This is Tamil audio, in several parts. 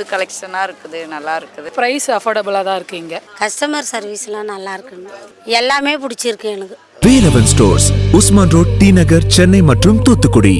புது கலெக்ஷனாக இருக்குது நல்லா இருக்குது. ப்ரைஸ் அஃபோர்டபுளாக தான் இருக்குது இங்கே. கஸ்டமர் சர்வீஸ்லாம் நல்லா இருக்குங்க. எல்லாமே பிடிச்சிருக்கு எனக்கு. Velavan stores Usman road T Nagar Chennai மற்றும் தூத்துக்குடி.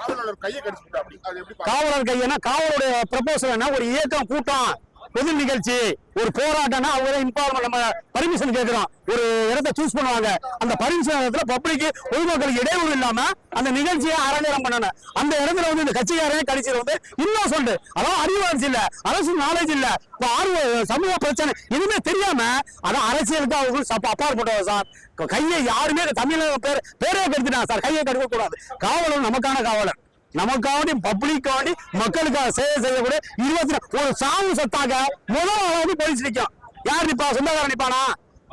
காவலர் கையை கடிச்சுட்டா அப்படி. அது எப்படி பாக்குறீங்க? காவலர் கையனா காவலுடைய ப்ரப்போசல் என்ன? ஒரு இயக்கம் கூட்டம். பொது நிகழ்ச்சி. ஒரு போராட்டம்னா அவங்க இன்ஃபார்ம் நம்ம பர்மிஷன் கேட்கிறோம் ஒரு இடத்த சூஸ் பண்ணுவாங்க. அந்த பர்மிஷன் இடத்துல பப்ளிக் பொதுமக்களுக்கு இடையூறு இல்லாம அந்த நிகழ்ச்சியை அரங்கேறம் பண்ணணும். அந்த இடத்துல வந்து இந்த கட்சிக்காரே கடிச்சது வந்து இன்னும் சொல்லு. அதாவது அறிவாட்சி இல்ல. அரசு நாலேஜ் இல்ல. இப்போ ஆர்வ சமூக பிரச்சனை எதுவுமே தெரியாம அதான் அரசியலுக்கு அவங்க சப்ப- அப்பாற்பட்டவர் சார். கையை யாருமே தமிழக பேர் பேரே கெடுத்துட்டாங்க சார். கையை கெடுக்க கூடாது காவலர் நமக்கான காவலர் நமக்காண்டி பப்ளிக்காண்டி மக்களுக்காக சேவை செய்யக்கூடிய இருபத்தி ஒரு சாமி சத்தாக முதல் ஆளாவது போலீஸ் நிற்கும் யார் நிப்பா? சொந்தக்காரன் நிப்பானா?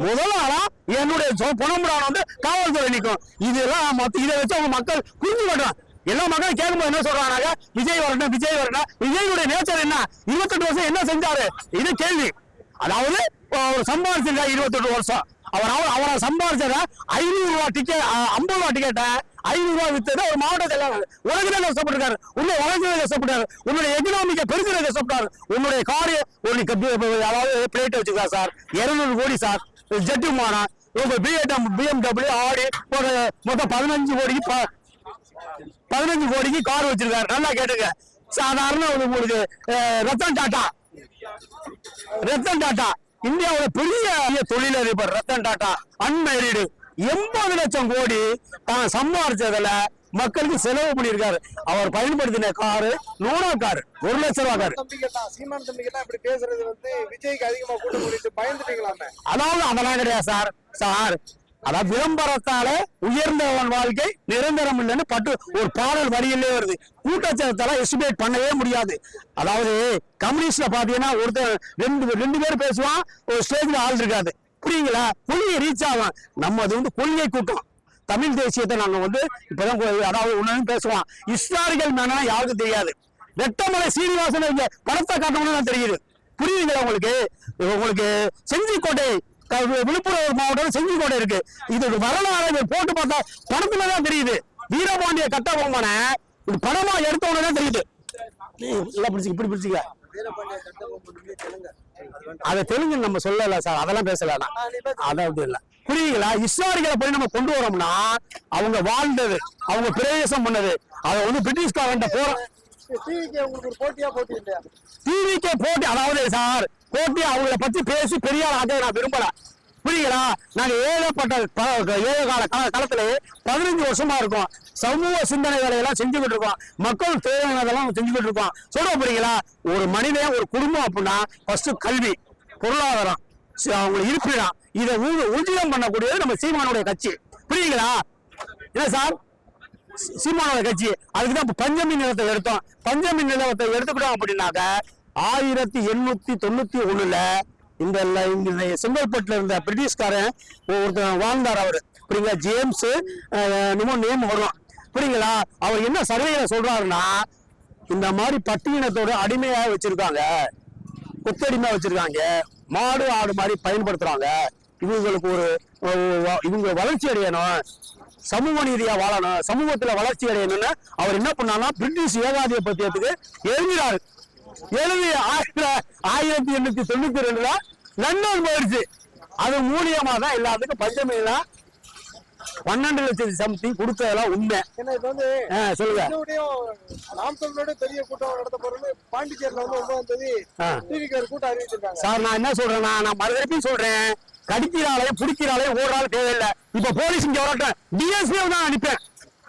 முதல் ஆளா என்னுடைய புனம்புடான வந்து காவல்துறை நிற்கும் இதெல்லாம் மொத்த இதை வச்சு அவங்க மக்கள் புரிஞ்சு மாட்டான் எல்லா மக்களும் கேட்கும்போது என்ன சொல்றாங்க விஜய் வரணும் விஜய் வரணும் விஜயுடைய நேச்சர் என்ன? இருபத்தெட்டு வருஷம் என்ன செஞ்சாரு? இது கேள்வி. அதாவது அவர் சம்பாதிச்சிருக்கா இருபத்தெட்டு வருஷம். அவர் அவர் அவரை சம்பாதிச்சத ஐநூறு ரூபா டிக்கெட் ஐம்பது ரூபா டிக்கெட்டை ஐநூறு ரூபாய் வித்தது ஒரு மாவட்ட செயலாளர் உலகத்துல கஷ்டப்பட்டிருக்காரு உன்னுடைய வளர்ச்சியில கஷ்டப்பட்டாரு உன்னுடைய எக்கனாமிக்க பெருசில கஷ்டப்பட்டாரு உன்னுடைய காரிய ஒரு க- அதாவது பிளேட் வச்சுக்கா சார். இருநூறு கோடி சார். ஜெட்டு விமானம். உங்க பிஎம் பிஎம்டபிள்யூ ஆடி ஒரு மொத்தம் பதினஞ்சு கோடிக்கு ப- பதினஞ்சு கோடிக்கு கார் வச்சிருக்காரு. நல்லா கேட்டுங்க. சாதாரண உங்களுக்கு ரத்தன் டாட்டா ரத்தன் டாட்டா இந்தியாவோட பெரிய தொழிலதிபர் ரத்தன் டாட்டா அன்மேரிடு எண்பது லட்சம் கோடி தான் சம்பாதிச்சதுல மக்களுக்கு செலவு பண்ணியிருக்காரு. அவர் பயன்படுத்தின காரு நோனா காரு ஒரு லட்சம் ரூபா காரு. தம்பிகள்லாம் சீமான் தம்பிகள்லாம் இப்படி பேசுறது வந்து விஜய்க்கு அதிகமா கூட்டம் கூட்டிட்டு பயந்துட்டீங்களாமே அதாவது அதெல்லாம் கிடையாது சார் சார். அதாவது விளம்பரத்தால உயர்ந்தவன் வாழ்க்கை நிரந்தரம் இல்லைன்னு பட்டு ஒரு பாடல் வரியிலே வருது. கூட்டச்சத்தால எஸ்டிமேட் பண்ணவே முடியாது. அதாவது கம்யூனிஸ்ட்ல பாத்தீங்கன்னா ஒருத்தர் ரெண்டு ரெண்டு பேர் பேசுவான் ஒரு ஸ்டேஜ்ல ஆள் இருக்காது. புரியுங்களா கொள்கை ரீச் ஆகும் நம்ம அது வந்து கொள்கை கூட்டம். தமிழ் தேசியத்தை நாங்க வந்து இப்பதான் யாராவது அதாவது ஒண்ணு பேசுவோம் ஹிஸ்டாரிக்கல் மேனா யாருக்கும் தெரியாது. வெட்டமலை சீனிவாசன் இங்க படத்தை காட்டணும்னு தான் தெரியுது. புரியுதுங்களா உங்களுக்கு? உங்களுக்கு செஞ்சிக்கோட்டை விழுப்புரம் மாவட்டம் செஞ்சிக்கோட்டை இருக்கு. இது ஒரு வரலாறு போட்டு பார்த்தா படத்துல தான் தெரியுது. வீரபாண்டிய கட்டபொம்மன படமா எடுத்தவன தான் தெரியுது. எல்லாம் பிடிச்சிக்க இப்படி பிடிச்சிக்க அதை தெலுங்கு நம்ம சொல்லல சார். அதெல்லாம் பேசல நான். அதாவது இல்ல. புரியுங்களா ஹிஸ்டாரிக்கலை போய் நம்ம கொண்டு வரோம்னா அவங்க வாழ்ந்தது அவங்க பிரவேசம் பண்ணது அதை வந்து பிரிட்டிஷ்காரன்ட்ட போற டிவிக்கு போட்டி அதாவது சார் போட்டி அவங்கள பத்தி பேசி பெரிய ஆள் ஆக நான் விரும்பல. புரியுங்களா நாங்க ஏகப்பட்ட ஏக கால கால காலத்துல பதினஞ்சு வருஷமா இருக்கோம். சமூக சிந்தனை வேலையெல்லாம் செஞ்சுக்கிட்டு இருக்கோம். மக்கள் தேவையானதெல்லாம் செஞ்சுக்கிட்டு இருக்கோம். சொல்ல புரியுங்களா ஒரு மனிதன் ஒரு குடும்பம் அப்படின்னா ஃபர்ஸ்ட் கல்வி. பொருளாதாரம். சி- அவங்க இருப்பிடம். இதை ஊ- ஊர்ஜிதம் பண்ணக்கூடியது நம்ம சீமானுடைய கட்சி. புரியுங்களா என்ன சார்? சீமானோட கட்சி. அதுக்கு தான் பஞ்சமி நிலத்தை எடுத்தோம். பஞ்சமி நிலத்தை எடுத்துக்கிட்டோம் அப்படின்னாக்க ஆயிரத்தி எண்ணூத்தி தொண்ணூத்தி ஒண்ணுல இந்த இந்த செங்கல்பட்டுல இருந்த பிரிட்டிஷ்காரன் ஒருத்தர் வாழ்ந்தார் அவரு. புரியுங்களா ஜேம்ஸ் என்னமோ நேம் வரும். புரியுங்களா அவர் என்ன சர்வேல சொல்றாருன்னா இந்த மாதிரி பட்டியலத்தோட அடிமையாக வச்சிருக்காங்க. கொத்தடிமையா வச்சிருக்காங்க. மாடு ஆடு மாதிரி பயன்படுத்துறாங்க. இவங்களுக்கு ஒரு இவங்க வளர்ச்சி அடையணும். சமூக நீதியா வாழணும். சமூகத்துல வளர்ச்சி அடையணும்னு அவர் என்ன பண்ணாருன்னா பிரிட்டிஷ் ஏகாதிபத்தியத்துக்கு எழுதினாரு. எழுதி ஆயிரத்தி ஆயிரத்தி எண்ணூத்தி தொண்ணூத்தி ரெண்டுல லண்டன் போயிடுச்சு. அது மூலியமா தான் எல்லாத்துக்கும் பஞ்சமையெல்லாம் பன்னெண்டு லட்சம் சம்திங் கொடுத்ததெல்லாம் உண்மை. சொல்லுங்க. விஜயோடையும் நாம் தமிழோட பெரிய கூட்டம் நடத்த போறது பாண்டிச்சேரியில வந்து ஒன்பதாம் தேதி ஆ. டிவிக்கு ஒரு கூட்டம் அறிவிச்சிருக்காங்க. சார் நான் என்ன சொல்றேன்னா நான் மறுபடியும் சொல்றேன். கடிக்கிறாலே பிடிக்கிறாலே ஓடுறாலும் தேவையில்லை. இப்ப போலீஸ் இங்க வரட்டும். டிஎஸ்பி தான் அனுப்பேன்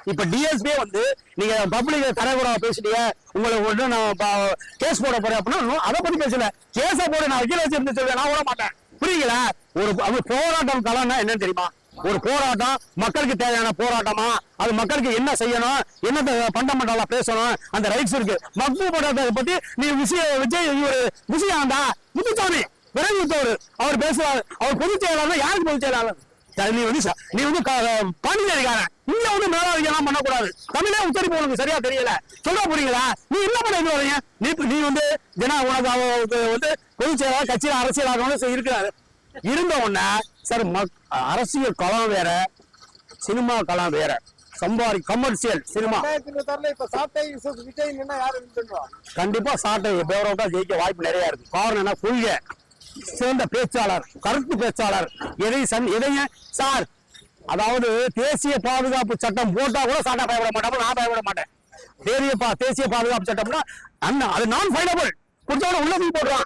இப்ப டிஎஸ்பி வந்து நீங்க பப்ளிக் தரகுறா பேசுறீங்க உங்களை ஒன்று நான் கேஸ் போட போறேன் அப்படின்னா அதை பத்தி பேசல. கேஸ போட நான் வக்கீல் வச்சிருந்து சொல்றேன். நான் விட மாட்டேன். புரியுங்களா ஒரு போராட்டம் கலன்னா என்னன்னு தெரியுமா? ஒரு போராட்டம் மக்களுக்கு தேவையான போராட்டமா? அது மக்களுக்கு என்ன செய்யணும்? என்ன பண்டமெண்டலா பேசணும்? அந்த ரைட்ஸ் இருக்கு. மக்கள் போராட்டத்தை பத்தி நீ விஷய விஜய் இவரு விஷயாண்டா முத்துசாமி விரைவுத்தவர் அவர் பேசுறாரு. அவர் பொதுச் செயலாளர் யாருக்கு பொதுச் செயலாளர்? நீ வந்து நீ வந்து க- பாண்டிச்சேரிக்காரன். இங்க வந்து மேலாதிக்கம் எல்லாம் பண்ணக்கூடாது. தமிழே உச்சரிப்பு உனக்கு சரியா தெரியல. சொல்ல போறீங்களா? நீ என்ன பண்ண வரீங்க நீ நீ வந்து ஜன உனக்கு வந்து பொதுச் செயலாளர் கட்சியில் அரசியலாக இருக்கிறாரு. இருந்த உடனே சார் மக்- அரசியல் களம் வேற சினிமா களம் வேற. சம்பாரி கமர்ஷியல் சினிமா. கண்டிப்பா சாட்டை பேரோட்டா ஜெயிக்க வாய்ப்பு நிறைய இருக்கு. காரணம் என்ன? கொள்கை. சிறந்த பேச்சாளர் கருத்து பேச்சாளர். எதை சன் எதையும் சார் அதாவது தேசிய பாதுகாப்பு சட்டம் போட்டா கூட சாட்டா பயப்பட மாட்டாங்க நான் பயப்பட மாட்டேன். தேசிய தேசிய பாதுகாப்பு சட்டம்னா அண்ணா அது நான் ஃபைனபிள் குடிச்சவன உள்ள போய் போடுறான்.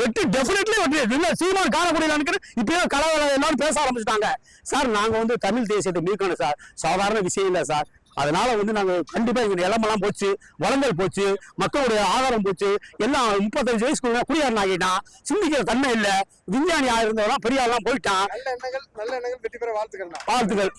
வெற்றி டெஃபினெட்லி வெற்றி இல்ல சீமான் நினைக்கிறேன் இப்பயே கலவரம் எல்லாரும் பேச ஆரம்பிச்சிட்டாங்க. சார் நாங்க வந்து தமிழ் தேசியத்தை மீட்கணும் சார். சாதாரண விஷயம் இல்லை சார். அதனால வந்து நாங்க கண்டிப்பா எங்க நிலமெல்லாம் போச்சு வளங்கள் போச்சு மக்களுடைய ஆதாரம் போச்சு. எல்லாம் முப்பத்தஞ்சு வயசுக்குள்ள குடியாரன் ஆகிட்டான். சிந்திக்கிற தன்மை இல்ல. விஞ்ஞானி ஆயிருந்தவெல்லாம் பெரிய ஆள்லாம் போயிட்டான். நல்ல எண்ணங்கள் நல்ல எண்ணங்கள் வெற்றி பெற வாழ்த்துக்கள் வாழ்த்துக்கள்.